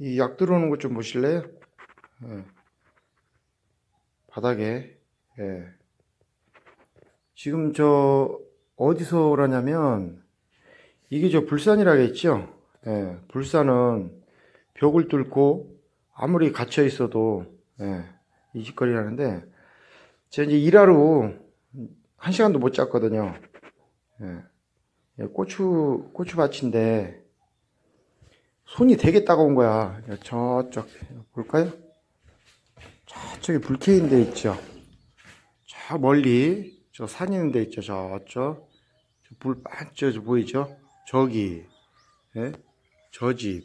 이 약 들어오는 것 좀 보실래요? 예. 바닥에. 예. 지금 저 어디서 오라냐면 이게 저 불산이라고 했죠? 예. 불산은 벽을 뚫고 아무리 갇혀 있어도 예. 이 짓거리 하는데 제가 이제 일하러 한 시간도 못 잤거든요. 예. 예, 고추 고추밭인데 손이 되게 따가운 거야. 저쪽 볼까요? 저쪽에 불쾌인 데 있죠. 저 멀리 저 산 있는 데 있죠. 저쪽 불 반짝 저 보이죠? 저기 예? 저 집,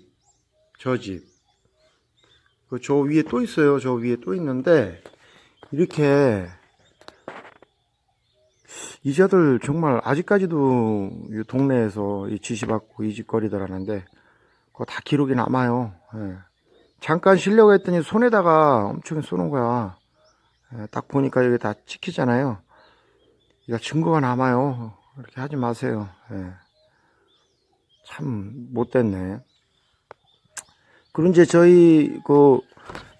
저 집. 그저 위에 또 있어요. 저 위에 또 있는데 이렇게 이자들 정말 아직까지도 이 동네에서 이 지시받고 이 짓거리들 하는데 그거 다 기록이 남아요. 예. 잠깐 쉬려고 했더니 손에다가 엄청 쏘는 거야. 예, 딱 보니까 여기 다 찍히잖아요. 이거 증거가 남아요. 그렇게 하지 마세요. 예. 참 못됐네. 그리고 이제 저희 그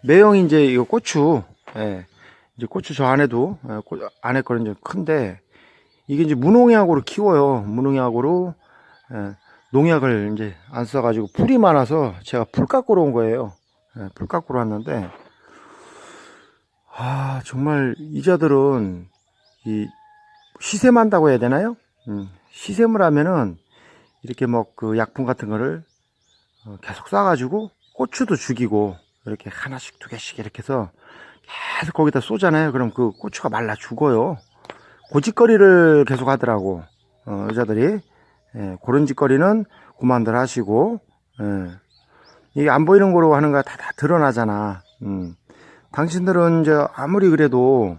매형 이제 이거 고추, 예. 이제 고추 저 안에도 예, 고- 안에 거는 이제 큰데 이게 이제 무농약으로 키워요. 무농약으로 예, 농약을 이제 안 써가지고 풀이 많아서 제가 풀 깎으러 온 거예요. 예, 풀 깎으러 왔는데 아 정말 이자들은 이 시샘한다고 해야 되나요? 음, 시샘을 하면은 이렇게 뭐 그 약품 같은 거를 어, 계속 쏴가지고 고추도 죽이고 이렇게 하나씩 두 개씩 이렇게 해서 계속 거기다 쏘잖아요. 그럼 그 고추가 말라 죽어요. 고짓거리를 계속 하더라고 어, 여자들이 예, 그런 짓거리는 그만들 하시고 예. 이게 안 보이는 거로 하는 거 다 다 드러나잖아. 음. 당신들은 이제 아무리 그래도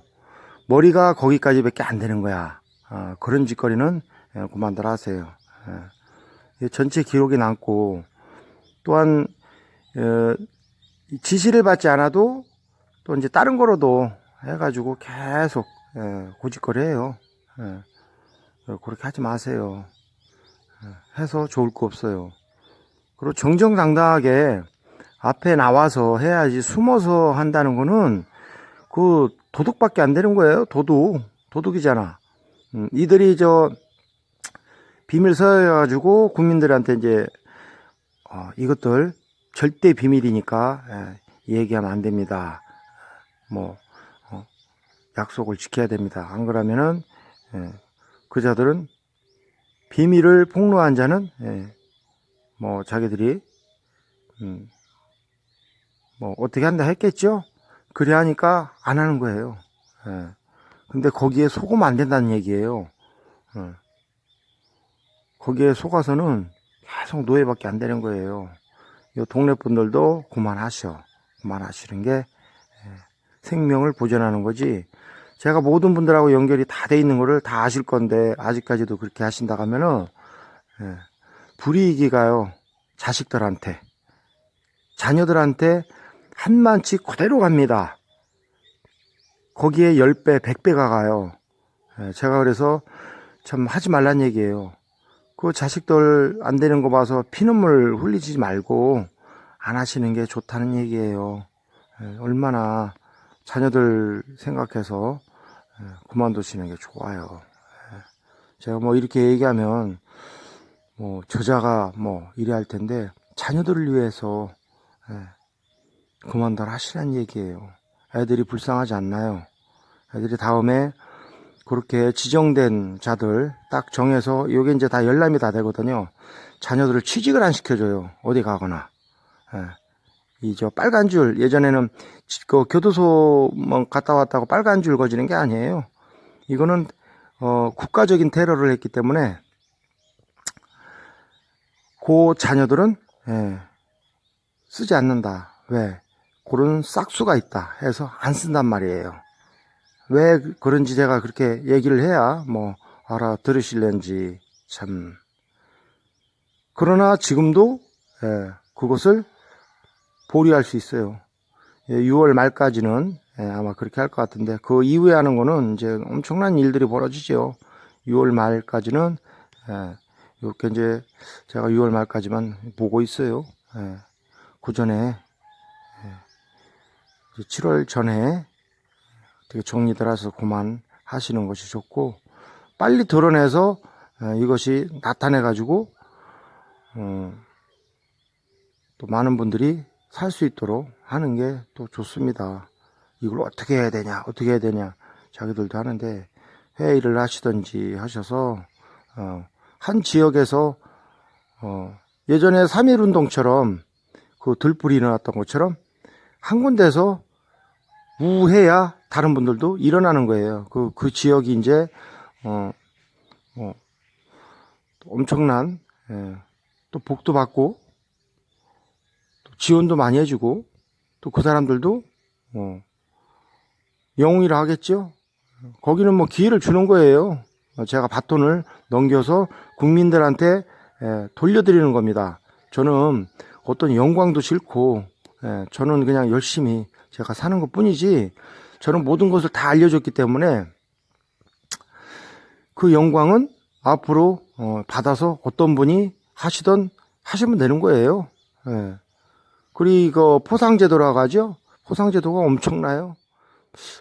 머리가 거기까지밖에 안 되는 거야. 아, 그런 짓거리는 예, 그만들 하세요. 예. 전체 기록이 남고 또한 어, 이 지시를 받지 않아도 또 이제 다른 거로도 해가지고 계속 예, 고짓거리해요. 예. 어, 그렇게 하지 마세요. 예, 해서 좋을 거 없어요. 그리고 정정당당하게 앞에 나와서 해야지 숨어서 한다는 거는 그 도둑밖에 안 되는 거예요. 도둑. 도둑이잖아. 음, 이들이 저 비밀 서해가지고 국민들한테 이제 어, 이것들 절대 비밀이니까 예, 얘기하면 안 됩니다. 뭐 어, 약속을 지켜야 됩니다. 안 그러면은 예, 그자들은 비밀을 폭로한 자는 예, 뭐 자기들이 음, 뭐 어떻게 한다 했겠죠. 그래 하니까 안 하는 거예요. 예. 근데 거기에 속으면 안 된다는 얘기예요. 예. 거기에 속아서는 계속 노예밖에 안 되는 거예요. 이 동네 분들도 그만하셔. 그만하시는 게 예, 생명을 보존하는 거지. 제가 모든 분들하고 연결이 다 돼 있는 거를 다 아실 건데 아직까지도 그렇게 하신다 하면은 예, 불이익이가요 자식들한테 자녀들한테 한만치 그대로 갑니다. 거기에 10배, 100배가 가요. 예, 제가 그래서 참 하지 말란 얘기예요. 그 자식들 안 되는 거 봐서 피눈물 흘리지 말고 안 하시는 게 좋다는 얘기예요. 예, 얼마나 자녀들 생각해서 예, 그만두시는 게 좋아요. 예. 제가 뭐 이렇게 얘기하면 뭐 저자가 뭐 이래 할 텐데 자녀들을 위해서 예, 그만들 하시란 얘기예요. 애들이 불쌍하지 않나요? 애들이 다음에 그렇게 지정된 자들 딱 정해서 요게 이제 다 열람이 다 되거든요. 자녀들을 취직을 안 시켜줘요. 어디 가거나. 이 저 빨간 줄 예전에는 지- 그 교도소 뭐 갔다 왔다고 빨간 줄 거지는 게 아니에요. 이거는 어 국가적인 테러를 했기 때문에 그 자녀들은 예, 쓰지 않는다. 왜? 그런 싹수가 있다 해서 안 쓴단 말이에요. 왜 그런지 제가 그렇게 얘기를 해야 뭐 알아들으실런지 참. 그러나 지금도 예, 그것을 보류할 수 있어요. 예, 6월 말까지는 예, 아마 그렇게 할 것 같은데 그 이후에 하는 거는 이제 엄청난 일들이 벌어지죠. 6월 말까지는 예, 이렇게 이제 제가 6월 말까지만 보고 있어요. 예. 그 전에 7월 전에 되게 정리들 해서 그만 하시는 것이 좋고 빨리 드러내서 어, 이것이 나타내 가지고 어, 또 많은 분들이 살 수 있도록 하는 게 또 좋습니다. 이걸 어떻게 해야 되냐, 어떻게 해야 되냐, 자기들도 하는데 회의를 하시든지 하셔서 어, 한 지역에서 어, 예전에 3.1 운동처럼 그 들불이 일어났던 것처럼 한 군데서 우해야 다른 분들도 일어나는 거예요. 그, 그 지역이 이제, 어, 어, 엄청난, 예, 또 복도 받고, 또 지원도 많이 해주고, 또 그 사람들도, 어, 영웅이라 하겠죠? 거기는 뭐 기회를 주는 거예요. 어, 제가 바톤을 넘겨서 국민들한테 예, 돌려드리는 겁니다. 저는 어떤 영광도 싫고, 예, 저는 그냥 열심히 제가 사는 것 뿐이지, 저는 모든 것을 다 알려줬기 때문에, 그 영광은 앞으로 어, 받아서 어떤 분이 하시던 하시면 되는 거예요. 예. 그리고 포상제도라고 하죠. 포상제도가 엄청나요.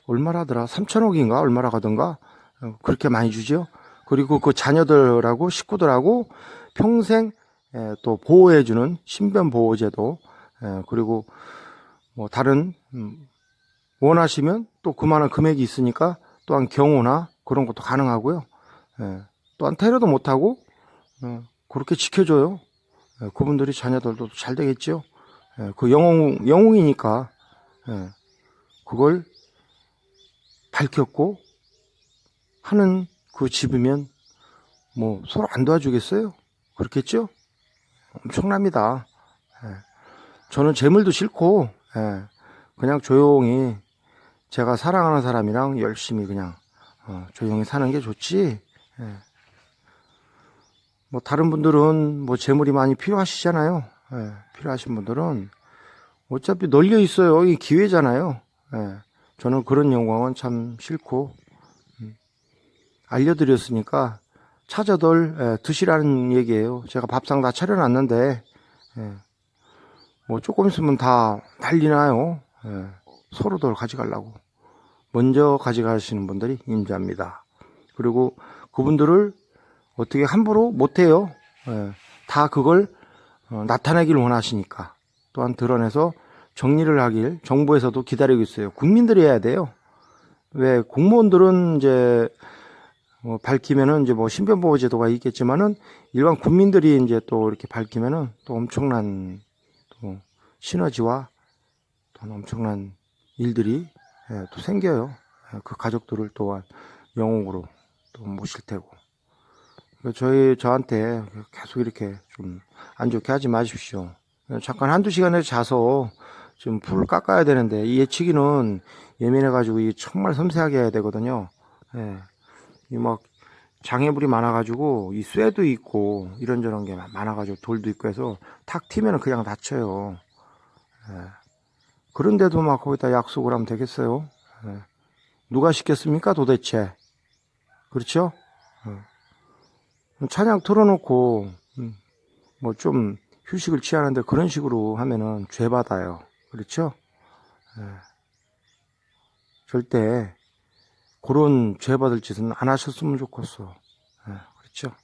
얼마라더라? 3천억인가 얼마라 하던가 어, 그렇게 많이 주죠. 그리고 그 자녀들하고 식구들하고 평생 예, 또 보호해주는 신변 보호제도 예, 그리고 뭐 다른 음, 원하시면 또 그만한 금액이 있으니까 또한 경호나 그런 것도 가능하고요. 예, 또한 테러도 못하고 어, 그렇게 지켜줘요. 예, 그분들이 자녀들도 잘 되겠죠. 예, 그 영웅 영웅이니까 예, 그걸 밝혔고 하는 그 집이면 뭐 서로 안 도와주겠어요? 그렇겠죠? 엄청납니다. 예. 저는 재물도 싫고 예, 그냥 조용히 제가 사랑하는 사람이랑 열심히 그냥 어, 조용히 사는 게 좋지. 예. 뭐 다른 분들은 뭐 재물이 많이 필요하시잖아요. 예, 필요하신 분들은 어차피 널려 있어요. 이 기회잖아요. 예. 저는 그런 영광은 참 싫고 음, 알려드렸으니까 찾아들 예, 드시라는 얘기예요. 제가 밥상 다 차려놨는데 예, 뭐 조금 있으면 다 난리 나요. 예, 서로들 가져가려고 먼저 가져가시는 분들이 임자입니다. 그리고 그분들을 어떻게 함부로 못해요. 예, 다 그걸 어, 나타내길 원하시니까 또한 드러내서 정리를 하길 정부에서도 기다리고 있어요. 국민들이 해야 돼요. 왜 공무원들은 이제 어, 밝히면은 이제 뭐 신변보호 제도가 있겠지만은 일반 국민들이 이제 또 이렇게 밝히면은 또 엄청난 또 시너지와 또 엄청난 일들이 예, 또 생겨요. 예, 그 가족들을 또한 영웅으로 또 모실 테고. 그러니까 저희 저한테 계속 이렇게 좀 안 좋게 하지 마십시오. 잠깐 한두 시간에 자서 지금 풀을 깎아야 되는데 이 예치기는 예민해 가지고 이 정말 섬세하게 해야 되거든요. 예. 이막 장애물이 많아 가지고 이 쇠도 있고 이런저런 게 많아 가지고 돌도 있고 해서 탁 튀면은 그냥 다쳐요. 예. 그런데도 막 거기다 약속을 하면 되겠어요. 예. 누가 시켰습니까 도대체? 그렇죠? 예. 찬양 틀어놓고 음, 뭐좀 휴식을 취하는데 그런 식으로 하면은 죄 받아요. 그렇죠? 예. 절대 그런 죄 받을 짓은 안 하셨으면 좋겠어. 예, 그렇죠?